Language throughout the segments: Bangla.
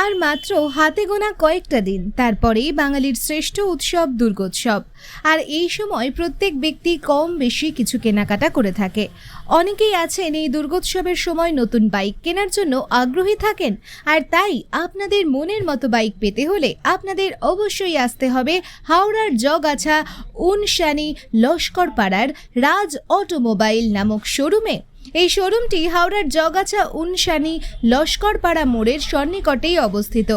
আর মাত্র হাতে গোনা কয়েকটা দিন, তারপরেই বাঙালির শ্রেষ্ঠ উৎসব দুর্গোৎসব। আর এই সময় প্রত্যেক ব্যক্তি কম বেশি কিছু কেনাকাটা করে থাকে। অনেকেই আছেন এই দুর্গোৎসবের সময় নতুন বাইক কেনার জন্য আগ্রহী থাকেন, আর তাই আপনাদের মনের মতো বাইক পেতে হলে আপনাদের অবশ্যই আসতে হবে হাওড়ার জগাছা, উনশানি লস্কর পাড়ার রাজ অটোমোবাইল নামক শোরুমে। এই শোরুমটি হাওড়ার জগাছা উনশানি লস্করপাড়া মোড়ের সন্নিকটেই অবস্থিত।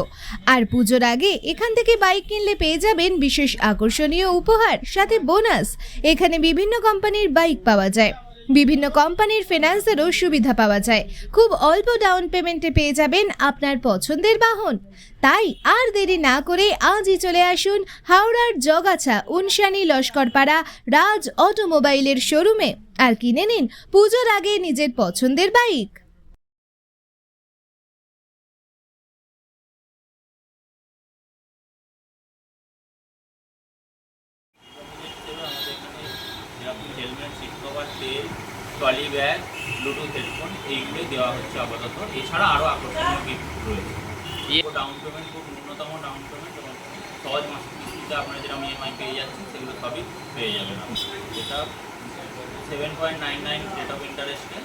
আর পুজোর আগে এখান থেকে বাইক কিনলে পেয়ে যাবেন বিশেষ আকর্ষণীয় উপহার, সাথে বোনাস। এখানে বিভিন্ন কোম্পানির বাইক পাওয়া যায়। বিভিন্ন কোম্পানির ফিনান্সেরও সুবিধা পাওয়া যায়। খুব অল্প ডাউন পেমেন্টে পেয়ে যাবেন আপনার পছন্দের বাহন। তাই আর দেরি না করে আজই চলে আসুন হাওড়ার জগাছা উনশানি লস্করপাড়া রাজ অটোমোবাইলের শোরুমে। আর কিনে নিন পুজোর আগে নিজের পছন্দের বাইক হেলমেট সিট কভার তেল ট্রলি ব্যাগ ব্লুটুথ হেডফোন এইগুলোই দেওয়া হচ্ছে আপাতত। এছাড়া আরও আকর্ষণীয় গিফট রয়েছে। ডাউন পেমেন্ট খুব ন্যূনতম ডাউন পেমেন্ট এবং সহজ মাসিক কিস্তিতে আপনারা যেরকম ইএমআই পেয়ে যাচ্ছেন সেগুলো সবই পেয়ে যাবেন যেটা seven point nine nine rate of ইন্টারেস্টে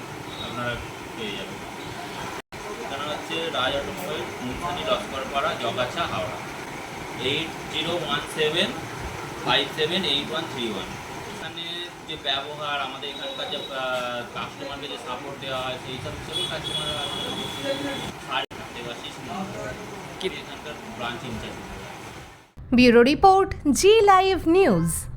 আপনারা পেয়ে যাবেন। এখানে হচ্ছে Raj automobile মুখানি Laskarpara Jagachha Howrah eight zero one seven five seven eight one three one যে ব্যবহার, আমাদের এখানকার যে কাস্টমারকে যে সাপোর্ট দেওয়া হয়, সেই সব হিসেবে কাস্টমাররা branch in charge bureau report, Zee live news.